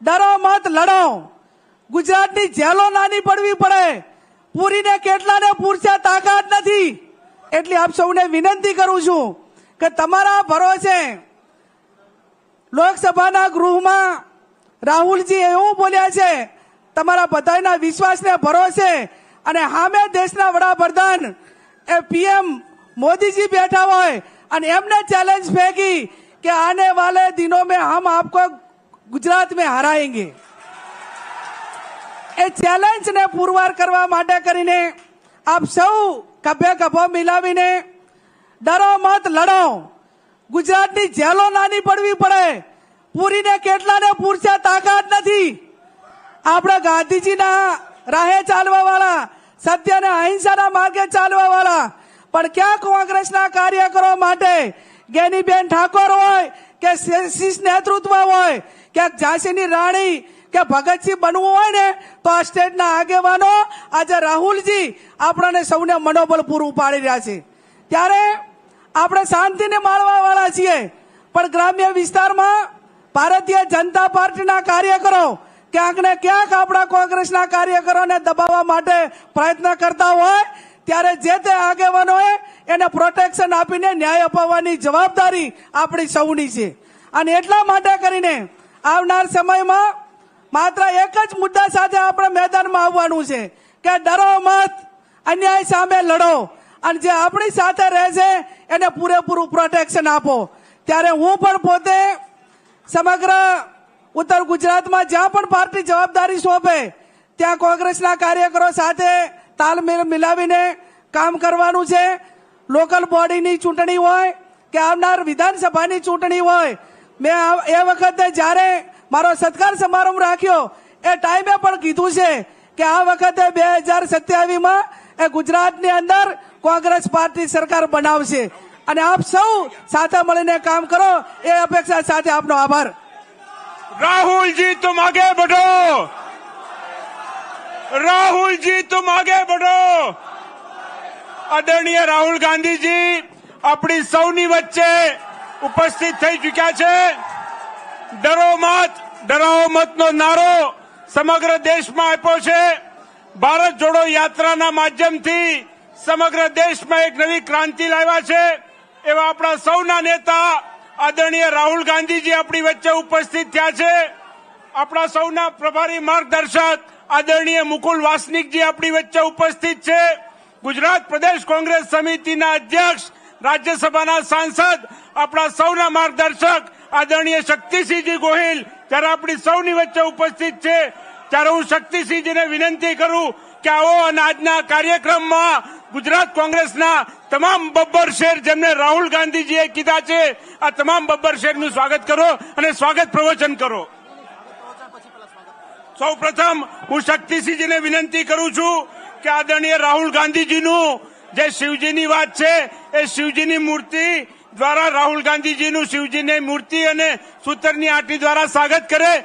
ડરો મત, લડો. ગુજરાતની જેલો નાની પડવી પડે. પૂરીને કેટલાને પૂરશે તાકાત નથી. એટલે આપ સૌને વિનંતી કરું છું કે તમારા ભરોસે લોકસભાના ગૃહમાં રાહુલજી એવું બોલ્યા છે, તમારા બધાના વિશ્વાસને ભરોસે અને હામે દેશના વડાપ્રધાન એ પીએમ મોદીજી બેઠા હોય અને એમને ચેલેન્જ ફેંકી કે આને વાલે દિનો મેં હમ આપકો ગુજરાત મેં હરાએંગે એ ચેલેન્જને પુરવાર કરવા માટે કરીને આપ સૌ કભે કભો મિલાવીને ડરો મત લડો. ગુજરાતની જેલો નાની પડવી પડે. પૂરીને કેટલાને પૂરશે તાકાત નથી. આપણે ગાંધીજીના રાહે ચાલવા વાળા સત્ય અને અહિંસાના માર્ગે ચાલવા વાળા પણ ક્યાં કોંગ્રેસના કાર્યકરો માટે ગેનીબેન ઠાકોર હોય કે શીશ નેતૃત્વ હોય, કે ઝાંસીની રાણી, કે ભગતસિંહ બનવું હોય ને, તો આ સ્ટેટના આગેવાનો આજે રાહુલજી આપણને સૌને મનોબળ પૂરું પાડી રહ્યા છે. ત્યારે આપણે શાંતિને માળવા વાળા છીએ, પણ ગ્રામ્ય વિસ્તારમાં ભારતીય જનતા પાર્ટીના કાર્યકરો ક્યાંક ને ક્યાંક આપણા કોંગ્રેસના કાર્યકરોને દબાવવા માટે પ્રયત્ન કરતા હોય ત્યારે જે તે આગેવાનોએ એને પ્રોટેક્શન આપીને ન્યાય અપાવવાની જવાબદારી આપણી સૌની છે. અને એટલા માટે કરીને આવનાર સમયમાં માત્ર એક જ મુદ્દા સાથે આપણે મેદાનમાં આવવાનું છે કે ડરો મત, અન્યાય સામે લડો. અને જે આપણી સાથે રહેશે એને પૂરેપૂરું પ્રોટેક્શન આપો. ત્યારે હું પણ પોતે સમગ્ર ઉત્તર ગુજરાતમાં જ્યાં પણ પાર્ટી જવાબદારી સોંપે, ત્યાં કોંગ્રેસના કાર્યકરો સાથે તાલમેલ મિલાવીને કામ કરવાનું છે. લોકલ બોડીની ચૂંટણી હોય કે આવનાર વિધાનસભાની ચૂંટણી હોય, મેં એ વખતે જ્યારે મારો સત્કાર સમારંભ રાખ્યો, એ ટાઈમે પણ કીધું છે કે આ વખતે બે હજાર સત્યાવીસમાં એ ગુજરાતની અંદર કોંગ્રેસ પાર્ટી સરકાર બનાવશે. અને આપ સૌ સાથે મળીને કામ કરો. એ અપેક્ષા સાથે આપનો આભાર. રાહુલજી તુમ આગે बढ़ो राहुल जी तुम आगे बढ़ो આદરણીય રાહુલ ગાંધીજી આપણી સૌની વચ્ચે ઉપસ્થિત થઈ ચૂક્યા છે ડરો મત ડરાવો મતનો નારો સમગ્ર દેશમાં આપ્યો છે ભારત જોડો યાત્રાના માધ્યમથી સમગ્ર દેશમાં એક નવી ક્રાંતિ લાવ્યા છે એવા આપણા સૌના નેતા આદરણીય રાહુલ ગાંધીજી આપણી વચ્ચે ઉપસ્થિત થયા છે આપણા સૌના પ્રભારી માર્ગદર્શક આદરણીય મુકુલ વાસનિકજી આપણી વચ્ચે ઉપસ્થિત છે. ગુજરાત પ્રદેશ કોંગ્રેસ સમિતિના અધ્યક્ષ, રાજ્યસભાના સાંસદ, આપણા સૌના માર્ગદર્શક આદરણીય શક્તિસિંહજી ગોહિલ જ્યારે આપણી સૌની વચ્ચે ઉપસ્થિત છે. ત્યારે હું શક્તિસિંહજીને વિનંતી કરું કે આવો અને આજના કાર્યક્રમમાં ગુજરાત કોંગ્રેસના તમામ બબ્બર શેર જેમને રાહુલ ગાંધીજીએ કીધા છે, આ તમામ બબ્બર શેરનું સ્વાગત કરો અને સ્વાગત પ્રવચન કરો. સૌ પ્રથમ હું શક્તિસિંહજીને વિનંતી કરું છું કે આદરણીય રાહુલ ગાંધીજીનું જે શિવજીની વાત છે, એ શિવજીની મૂર્તિ દ્વારા રાહુલ ગાંધીજીનું શિવજીની મૂર્તિ અને સૂતરની આટી દ્વારા સ્વાગત કરે.